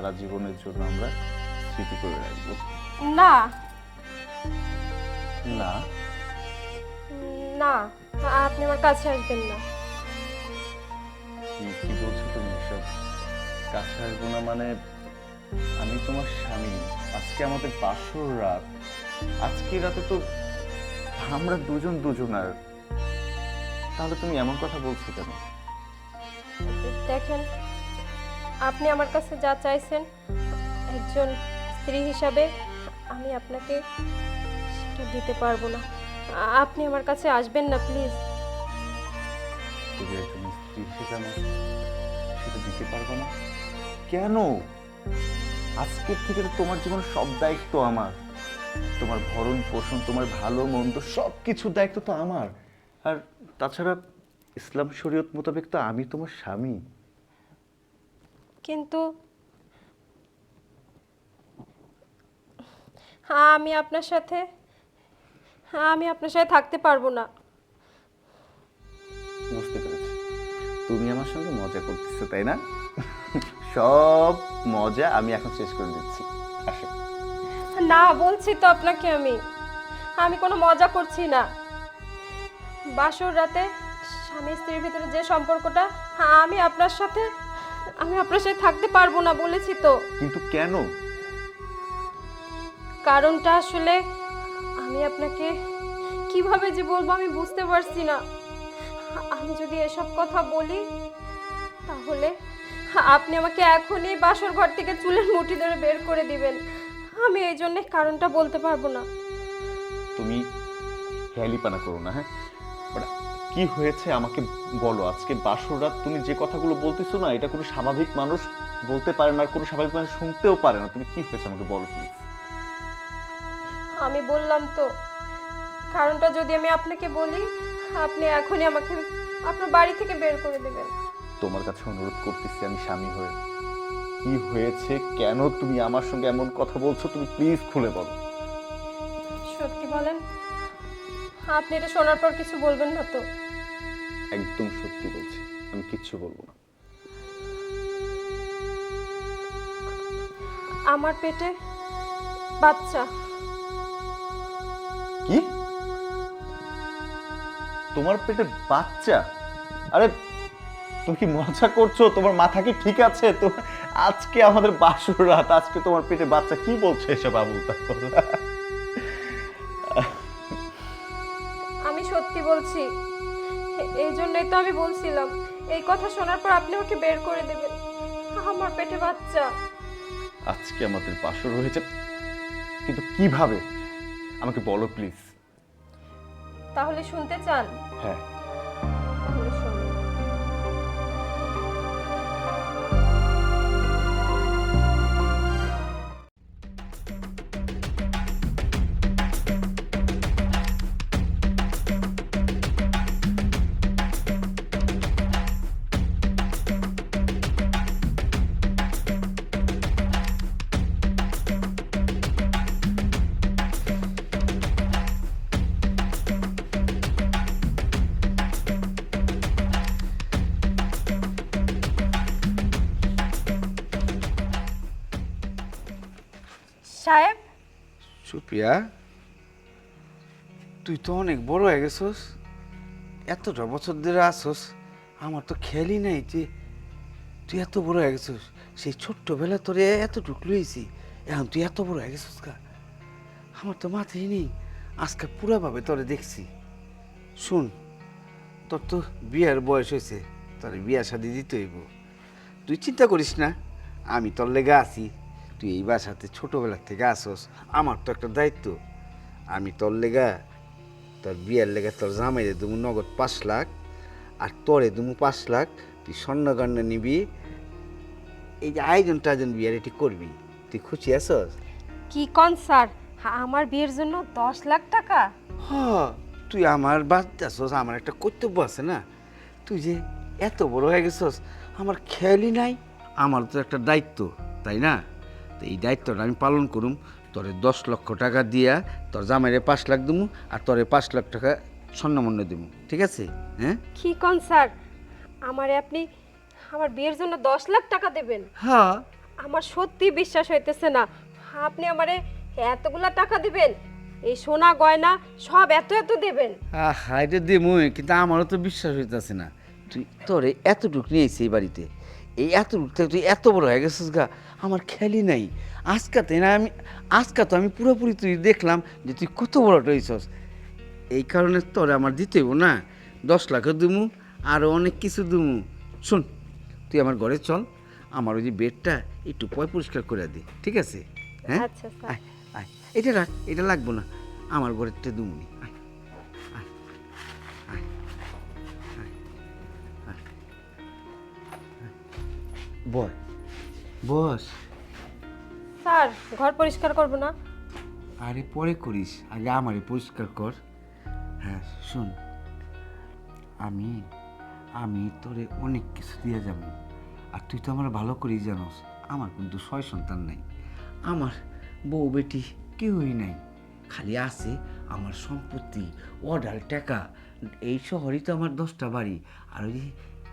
সারা জীবনের জন্য আমরা স্মৃতি করে রাখব। না। না? না আপনি আমার কাছে আসবেন না। কি বলছো তুমি এসব? কাছে আসব না মানে আমি তোমার স্বামী। আজকে আমাদের বাসর রাত। আজকে রাতে তো আমরা দুজন দুজনার। তাহলে তুমি এমন কথা বলছো কেন? দেখেন আপনি আমার কাছে যা চাইছেন, একজন স্ত্রী হিসাবে আমি আপনাকে সেটা দিতে পারব না। আপনি আমার কাছে আসবেন না, প্লিজ। দিতে পারব না। কেন? আজকের থেকে তোমার জীবনের সব দায়িত্ব আমার। তোমার ভরণ পোষণ, তোমার ভালো, মন্দ সব কিছুর দায়িত্ব তো আমার। আর তাছাড়া ইসলাম শরীয়ত মোতাবেক তো আমি তোমার স্বামী। কিন্তু আমি আপনার সাথে আমি আপনার সাথে থাকতে পারব না। বুঝতে পেরেছি। তুমি আমার সঙ্গে মজা করতেছো তাই না? সব মজা আমি এখন শেষ করে দিচ্ছি। আসো। না বলছি তো আপনাকে আমি। আমি কোনো মজা করছি না। বাসর রাতে স্বামী স্ত্রীর ভিতরে যে সম্পর্কটা আমি আপনার সাথে আমি আপনার সাথে থাকতে পারব না বলেছি তো। কিন্তু কেন? কারণটা আসলে আমি আপনাকে কীভাবে যে বলব আমি বুঝতে পারছি না। আমি যদি এসব কথা বলি তাহলে আপনি আমাকে এখনই বাসর ঘর থেকে চুলের মুঠি ধরে বের করে দিবেন। আমি এই জন্য কারণটা বলতে পারব না। তুমি হেয়ালিপানা করো না হ্যাঁ? কি হয়েছে আমাকে বলো? আজকে বাসর রাত তুমি যে কথাগুলো বলতেছো না এটা কোনো স্বাভাবিক মানুষ বলতে পারে না আর কোনো স্বাভাবিক মানুষ শুনতেও পারে না। তুমি কি হয়েছে আমাকে বলো প্লিজ আমি বললাম তো কারণটা যদি আমি আপনাকে বলি আপনি এখনই আমাকে আপনার বাড়ি থেকে বের করে দেবেন। তোমার কাছে অনুরোধ করতেছি আমি স্বামী হয়ে। কি হয়েছে কেন তুমি আমার সঙ্গে এমন কথা বলছো তুমি প্লিজ খুলে বলো। সত্যি বলেন আপনি এটা শোনার পর কিছু বলবেন না তো? একদম সত্যি বলছি আমি কিচ্ছু বলব না। আমার পেটে বাচ্চা। কি? তোমার পেটে বাচ্চা? আরে তুমি কি মজা করছ? তোমার মাথা কি ঠিক আছে? তো আজকে আমাদের বাসর রাত আজকে তোমার পেটে বাচ্চা কি বলছে এসব আবুল তাবুল? সত্যি বলছি। এই জন্যই তো আমি বলছিলাম এই কথা শোনার পর আপনি ওকে বের করে দেবেন। আমার পেটে বাচ্চা। আজকে আমাদের বাসর হয়েছে। কিন্তু কীভাবে? আমাকে বলো প্লিজ। তাহলে শুনতে চান? হ্যাঁ। সুপ্রিয়া, তুই তো অনেক বড় হয়ে গেছস। এতটা বছর ধরে আসস আমার তো খেয়ালই নাই যে তুই এত বড় হয়ে গেছস। সেই ছোট্টবেলা তোরে এতটুকু লইছি, এখন তুই এত বড় হয়ে গেছিস কা? আমার তো মাথায় নেই, আজকে পুরাভাবে তোরে দেখছি। শুন, তোর তো বিয়ের বয়স হয়েছে, তোর বিয়া শাদি দিতে হইব। তুই চিন্তা করিস না, আমি তোর লেগে আছি। তুই এই বাসাতে ছোটবেলার থেকে আসস আমার তো একটা দায়িত্ব। আমি তোর লেগা তোর বিয়ের লেগে তোর জামাইরে দুমু নগদ পাঁচ লাখ আর তোরে দুমু পাঁচ লাখ তুই স্বর্ণগণ্য নিবি। এই যে আয়োজন টায়োজন বিয়ের এটি করবি। তুই খুশি আসস কি কন স্যার? আমার বিয়ের জন্য দশ লাখ টাকা? হ তুই আমার বাচ্চা আছস আমার একটা কর্তব্য আছে না? তুই যে এত বড় হয়ে গেছস আমার খেয়ালই নাই। আমার তো একটা দায়িত্ব তাই না? তো এই দায়িত্বটা আমি পালন করুম। তোরে দশ লক্ষ টাকা দিয়া তোর জামাইরে পাঁচ লাখ দেবো আর তোরে পাঁচ লাখ টাকা স্বর্ণমন্য দেবো ঠিক আছে? হ্যাঁ? কি কোন স্যার? আমারে আপনি আমার বিয়ের জন্য দশ লাখ টাকা দেবেন। হ্যাঁ। আমার সত্যি বিশ্বাস হইতেছে না। আপনি আমারে এতগুলা টাকা দিবেন এই সোনা গয়না সব এত এত দেবেন। আহা এটা দেবো কিন্তু আমারও তো বিশ্বাস হইতেছে না। তুই তোরে এতটুকু নিয়েছি এই বাড়িতে? এই থেকে তুই এত বড় হয়ে গেছিস গা আমার খেয়ালই নাই। আজকাতে না আমি আজকা তো আমি পুরোপুরি তুই দেখলাম যে তুই কত বড় হয়েছস এই কারণে তোরে আমার দিতে হইব না। দশ লাখও দুমু আরও অনেক কিছু দুমু। শোন তুই আমার ঘরে চল আমার ওই যে বেডটা একটু পয় পরিষ্কার করে দে ঠিক আছে? হ্যাঁ? আচ্ছা এটা রাখ এটা লাগবো না। আমার ঘরেরটা দুমুনি। বয় বস। স্যার ঘর পরিষ্কার করব না? আরে পরে করিস। আগে আমারে পরিষ্কার কর। হ্যাঁ শোন। আমি আমি তোরে অনেক কিছু দিয়ে যাব। আর তুই তো আমার ভালো করেই জানোস আমার কিন্তু ছয় সন্তান নাই। আমার বউ বেটি কেউই নাই। খালি আছে আমার সম্পত্তি অডাল টাকা। এই শহরেই তো আমার দশটা বাড়ি। আর ওই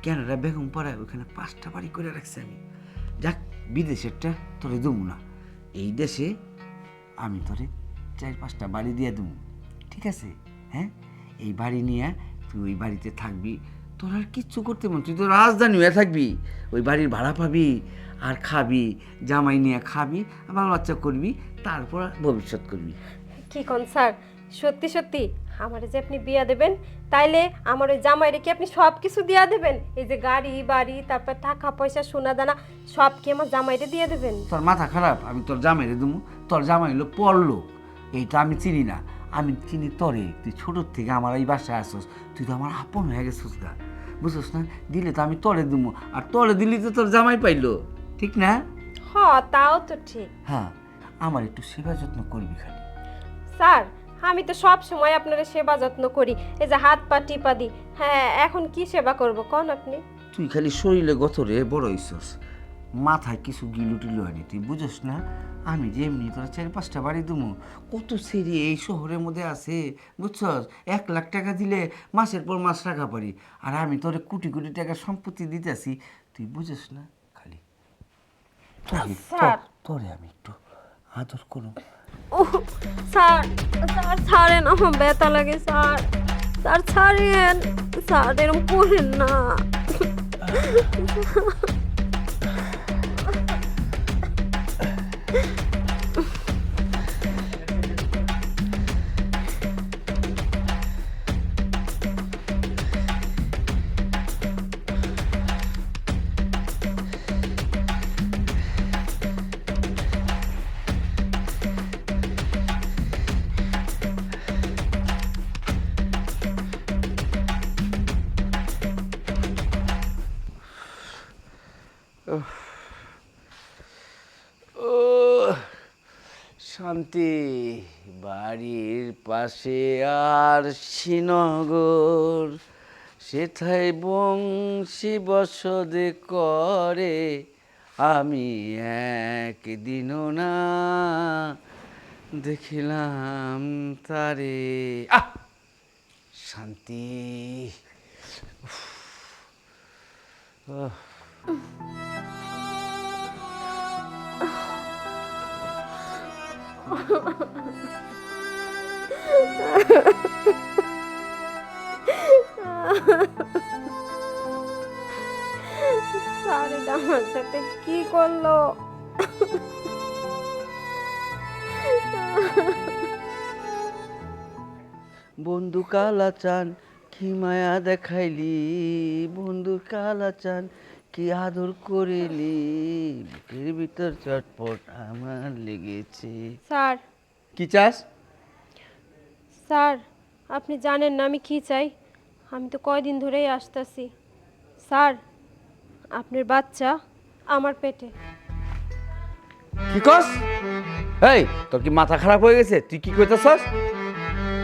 ক্যানাডা বেগম পাড়ায় ওখানে পাঁচটা বাড়ি করে রাখছি আমি। যাক বিদেশেরটা তোরে দেবো না। এই দেশে আমি তোরে চার পাঁচটা বাড়ি দিয়ে দেবো ঠিক আছে? হ্যাঁ? এই বাড়ি নিয়ে তুই ওই বাড়িতে থাকবি। তোর আর কিচ্ছু করতে মন, তুই তো রাজধানী হয়ে থাকবি। ওই বাড়ির ভাড়া পাবি আর খাবি, জামাই নিয়ে খাবি বাল বাচ্চা করবি, তারপর ভবিষ্যৎ করবি। কি কোন স্যার? সত্যি সত্যি? আমারে যে আপনি বিয়া দেবেন তাইলে আমার ওই জামাইরে কি আপনি সব কিছু দিয়া দেবেন? এই যে গাড়ি বাড়ি তারপর টাকা পয়সা সোনা দানা সব কি আমার জামাইরে দিয়ে দেবেন? তোর মাথা খারাপ আমি তোর জামাইরে দেবো। তোর জামাই হলো পড়ল এইটা আমি চিনি না। আমি চিনি তরে। তুই ছোটোর থেকে আমার এই বাসায় আসছস তুই তো আমার আপন হয়ে গেছিস গা। বুঝছস না? দিলে তো আমি তরে দেবো। আর তরে দিলি তো তোর জামাই পাইলো। ঠিক না? হ তাও তো ঠিক। হ্যাঁ আমার একটু সেবা যত্ন করবি খালি। স্যার আমি তো সব সময় আপনার সেবা যত্ন করি। এই যে হাত পা টিপা দিই। হ্যাঁ এখন কি সেবা করব কোন আপনি? তুই খালি শরীরে গতরে বড় হইছস। মাথায় কিছু গিলু টিলু আনি তুই বুঝস না? আমি যে এমনি তোরা চার পাঁচটা বাড়ি দেবো কত সেরি এই শহরের মধ্যে আছে বুঝছস? এক লাখ টাকা দিলে মাসের পর মাস টাকা পারি। আর আমি তোরে কোটি কোটি টাকা সম্পত্তি দিতেছি তুই বুঝস না খালি? তোরে- আমি একটু আদর করুম। ও স্যার স্যার ছাড়েন আমার ব্যথা লাগে স্যার। স্যার ছাড়েন। স্যার এরম করেন না। শান্তি বাড়ির পাশে আর শ্রীনগর। সেথায় বংশী বসদে করে আমি একদিনও না। দেখিলাম তারে। আহ! শান্তি। কি করল? বন্ধু কালা চান কি মায়া দেখাইলি? বন্ধু কালা চান কি আদর করিলি? বুকের ভিতর চটপট আমার লেগেছে। স্যার। কি চাস? স্যার আপনি জানেন না আমি কি চাই? আমি তো কয়দিন ধরেই আসতেছি। স্যার আপনার বাচ্চা আমার পেটে। কি কস? এই তোর কি মাথা খারাপ হয়ে গেছে? তুই কি কইতেছস?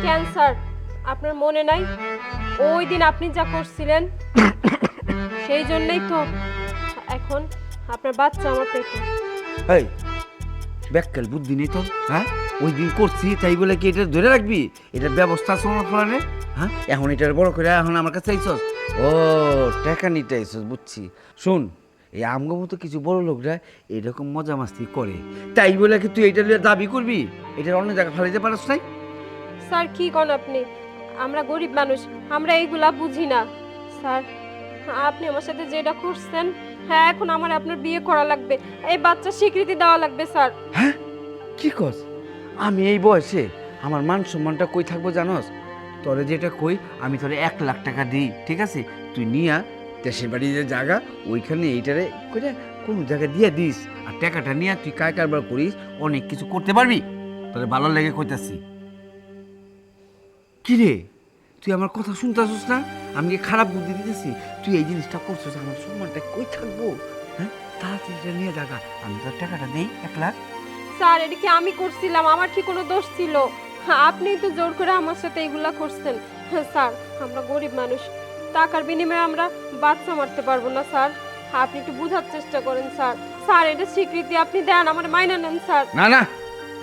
ক্যান্সার আপনার মনে নাই? ওই দিন আপনি যা করছিলেন সেই জন্যই তো এখন আপনার বাচ্চা আমার পেটে। এই ব্যাককাল বুদ্ধি নেই তোর হ্যাঁ? ওই দিন করছি তাই বলে কি এটা ধরে রাখবি? এটার ব্যবস্থা আছে আমার ফলানে হ্যাঁ? এখন এটার বড় করে এখন আমার কাছে আইসস। ও টাকা নিতে আইসস বুঝছি। শোন এই আমগো মতো কিছু বড় লোকরা এরকম মজা মাস্তি করে। তাই বলে কি তুই এটা নিয়ে দাবি করবি? এটা অন্য জায়গায় ফেলাইতে পারস নাই? স্যার কি কোন আপনি? আমরা গরিব মানুষ আমরা এইগুলা বুঝি না। স্যার আপনি আমার সাথে যেটা করছেন হ্যাঁ এখন আমার আপনার বিয়ে করা লাগবে। এই বাচ্চা স্বীকৃতি দেওয়া লাগবে, স্যার। হ্যাঁ? কি কস? আমি এই বয়সে আমার মান সম্মানটা কই থাকব জানোস? তোরে যেটা কই, আমি তোরে এক লাখ টাকা দিই, ঠিক আছে? তুই নিয়া, দেশের বাড়ি যে জায়গা ওইখানে এইটারে কইরা কোন জায়গায় দিয়ে দিস। আর টাকাটা নিয়ে তুই কায় কারবার করিস, অনেক কিছু করতে পারবি? তোরে ভালো লেগে কইতাছি। কি রে? তুই আমার কথা শুনতেছিস না? আমি কি খারাপ বুদ্ধি দিতেছি? তুই এই জিনিসটা করছিস আমার সম্মানটা কই থাকব? হ্যাঁ? তাড়াতাড়ি এটা নিয়ে জায়গা আমি তোর টাকাটা নেই এক লাখ। স্যার এটা কি আমি করছিলাম? আমার কি কোনো দোষ ছিল? হ্যাঁ, আপনিই তো জোর করে আমার সাথে এগুলা করছেন। হ্যাঁ, স্যার আমরা গরিব মানুষ। টাকার বিনিময়ে আমরা বাচ্চা মারতে পারব না স্যার। আপনি একটু বোঝার চেষ্টা করেন স্যার। স্যার এটা স্বীকৃতি আপনি দেন আমার মাইনা নেন স্যার। না না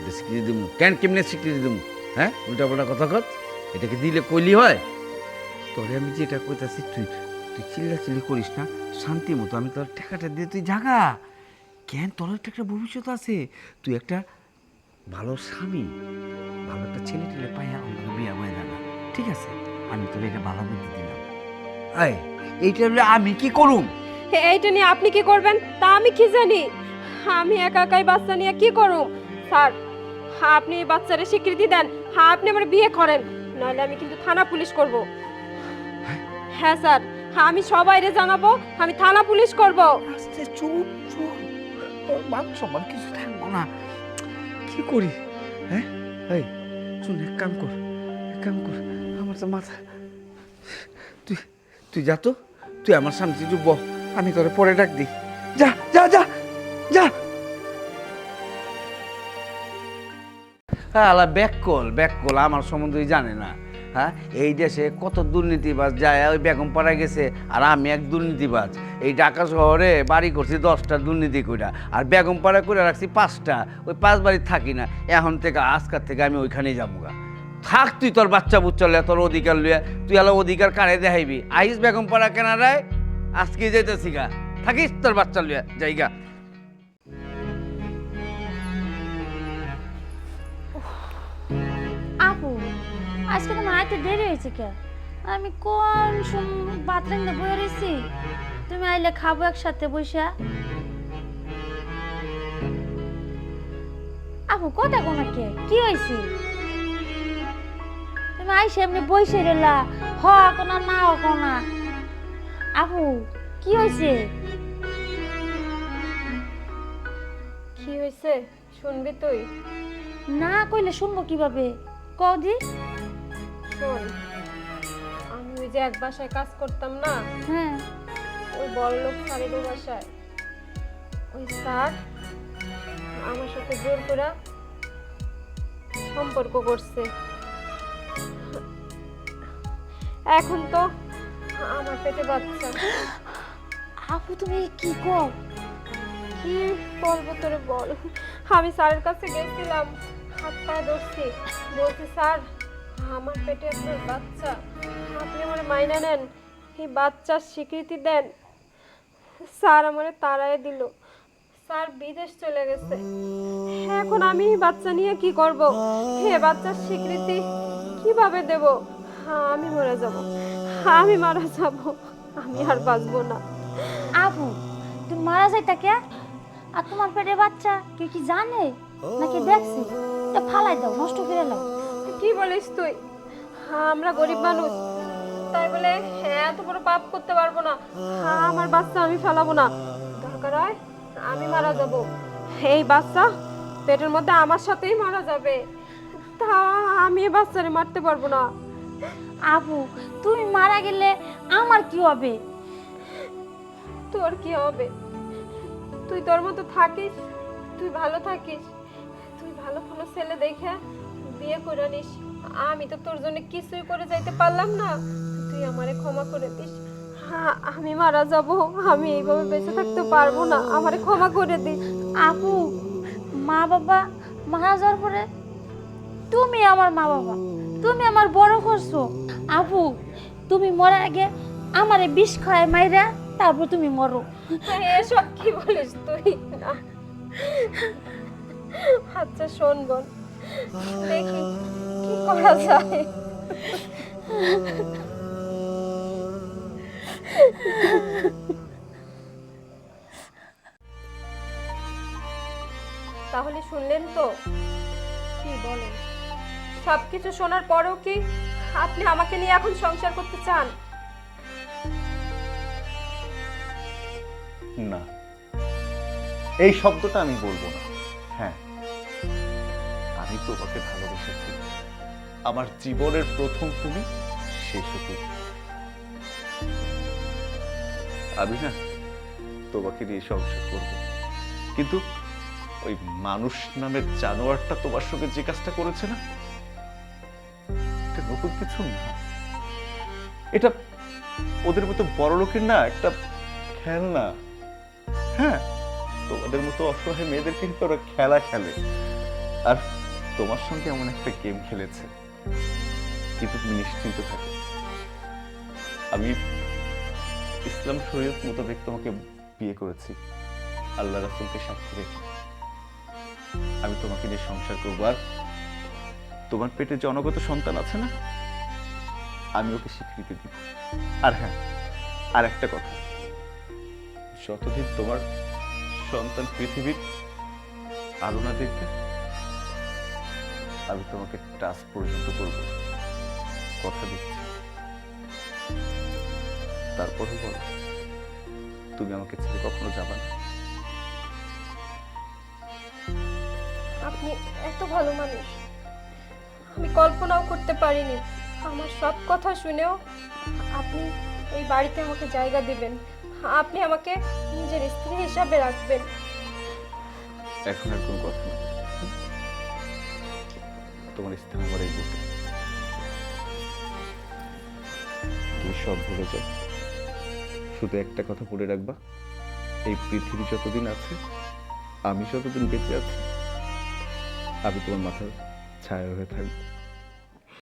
এটা স্বীকৃতি দিব কেন কেমনে স্বীকৃতি দিব? হ্যাঁ উল্টা পাল্টা কথা কত? এটাকে দিলে কইলি হয়? তোরে আমি যেটা কইতাছি তুই তুই চিল্লা চিল্লি করিস না শান্তি মতো আমি তোর টাকাটা দিয়ে তুই জাগা। কেন? তোর একটা একটা ভবিষ্যৎ আছে। তুই একটা ভালো স্বামী ভালো একটা ছেলে টেলে পাইয়া আমাকে বিয়া হয়ে জানা ঠিক আছে? আমি তোর এটা ভালো বুদ্ধি দিলাম। আয় এইটা হলে আমি কি করুম? এইটা নিয়ে আপনি কি করবেন? তা আমি কি জানি? আমি একা একাই বাচ্চা নিয়ে কি করুম? স্যার হ্যাঁ আপনি এই বাচ্চারে স্বীকৃতি দেন। হ্যাঁ আপনি আমার বিয়ে করেন। নাহলে আমি কিন্তু থানা পুলিশ করব। হ্যাঁ? স্যার। হ্যাঁ আমি সবাইরে জানাব আমি থানা পুলিশ করব। আস্তে চুপ চুপ। তোর মান সম্মান কিছু থাকব না। কি করি? হ্যাঁ? এই শুন এক কাম কর এক কাম কর। আমার তো মাথা তুই তুই যা তো। তুই আমার সামনে তুই বহ আমি তোরে পরে ডাক দিই। যা যা যা যা। হ্যাঁ আলা ব্যাক কল আমার সম্বন্ধে জানে না। হ্যাঁ? এই দেশে কত দুর্নীতিবাজ যায়, ওই বেগম পাড়া গেছে, আর আমি এক দুর্নীতিবাজ। এই ঢাকা শহরে বাড়ি করছি দশটা দুর্নীতি কইরা, আর বেগম পাড়া করে রাখছি পাঁচটা, ওই পাঁচ বাড়ি থাকি না। এখন থেকে, আজকার থেকে আমি ওইখানেই যাব গা। থাক তুই তোর বাচ্চা বুচ্চা লিয়া তোর অধিকার লিয়া তুই আলো অধিকার কারে দেখাইবি? আইস বেগম পাড়া কেনারায়? আজকে যেতেছি গা। থাকিস তোর বাচ্চা লিয়া জায়গা আজকে তোমার আইতে দেরি হয়েছে কে? আমি কোন রান্না বয়ে রয়েছি? তুমি আইলে খাব একসাথে বসে আপু কথা কোনা কে? কি হয়েছে? তুমি আইসে এমনি বসে রইলা। হ কোনা না হ কোনা আপু কি হয়েছে? কি হয়েছে? শুনবি তুই? না কইলে শুনব কীভাবে? কদি শোন আমি ওই যে এক বাসায় কাজ করতাম না হ্যাঁ। ওই বড় লোক স্যারের বাসায় ওই স্যার আমার সাথে জোর করে সম্পর্ক করছে। এখন তো আমার পেটে বাচ্চা। আপু তুমি কি কর কি বলব তোরে বল? আমি স্যারের কাছে গেছিলাম হাত পায়ে ধরছি। বলছি স্যার আমার পেটে আপনার বাচ্চা। আপনি আমার মাইনা নেন, এই বাচ্চার স্বীকৃতি দেন। স্যার আমারে তাড়ায় দিল। স্যার বিদেশ চলে গেছে। এখন আমি বাচ্চা নিয়ে কি করব? হে বাচ্চার স্বীকৃতি কীভাবে দেব? আমি মরে যাব। আমি মারা যাব। আমি আর বাঁচবো না। আপু, তুমি মারা যাইতা কে? আর তোমার পেটে বাচ্চা কে কি জানে? নাকি দেখছে? ফালাই দাও, নষ্ট করে দাও। কি বলিস তুই? আমরা গরিব মানুষ। তাই বলে হ্যাঁ এত বড় পাপ করতে পারব না। হ্যাঁ, আমার বাচ্চা আমি ফেলাবো না। দরকার হয় আমি মারা যাব। এই বাচ্চা পেটের মধ্যে আমার সাথেই মারা যাবে। তা আমি এই বাচ্চারে মারতে পারব না। আপু তুমি মারা গেলে আমার কি হবে? তোর কি হবে? তুই তোর মতো থাকিস তুই ভালো থাকিস। তুই ভালো কোনো ছেলে দেখে বিয়ে করে নিস আমি তো তোর জন্য কিছুই করে যাইতে পারলাম না। তুই আমারে ক্ষমা করে দিস। আমি মারা যাব। আমি এইভাবে বেঁচে থাকতে পারব না। আমারে ক্ষমা করে দিন আপু মা বাবা মারা যাওয়ার পরে তুমি আমার মা বাবা। তুমি আমার বড় করছ। আপু তুমি মরার আগে আমারে বিষ খায় মাইরা তারপর তুমি মরো। এসব কি বলিস তুই? আচ্ছা শোন বোন। দেখি কি করা যায় তাহলে শুনলেন তো? কি বলেন? সবকিছু শোনার পরেও কি আপনি আমাকে নিয়ে এখন সংসার করতে চান? না। এই শব্দটা আমি বলব না। আমি তোমাকে ভালোবেসেছি। আমার জীবনের প্রথম তুমি, শেষও তুমি। আমি না তোমাকে নিয়ে সংসার করব। কিন্তু ওই মানুষ নামের জানোয়ারটা তোমার সঙ্গে যে কাজটা করেছে না নতুন কিছু না। এটা ওদের মতো বড় লোকের না একটা খেলনা। হ্যাঁ তোমাদের মতো অসহায় মেয়েদেরকে কিন্তু ওরা খেলা খেলে। আর তোমার সঙ্গে এমন একটা গেম খেলেছে, কিন্তু তুমি নিশ্চিন্ত থাকো। আমি ইসলাম শরীয়ত মোতাবেক তোমাকে বিয়ে করেছি, আল্লাহ রাসুলকে সাক্ষী রেখে। আমি তোমাকে নিয়ে সংসার করব, আর তোমার পেটে জনগত সন্তান আছে না, আমি ওকে স্বীকৃতি দিব। আর হ্যাঁ আর একটা কথা, যতদিন তোমার সন্তান পৃথিবীর আলো না দেখবে আমি তোমাকে টাচ পর্যন্ত করব। কথা দিচ্ছি। তারপরে বলো তুমি আমাকে ছেড়ে কখনো যাবে না। আপনি এত ভালো মানুষ। আমি কল্পনাও করতে পারিনি। আমার সব কথা শুনেও আপনি এই বাড়িতে আমাকে জায়গা দিবেন। আপনি আমাকে নিজের স্ত্রী হিসাবে রাখবেন। এখন আর কোনো কথা না তোমার স্থান আমার এই বুকে তুমি সব ভুলে যাও। শুধু একটা কথা বলে রাখবা, এই পৃথিবী যতদিন আছে, আমি যতদিন বেঁচে আছি, আমি তোমার মাথার ছায়া হয়ে থাকব।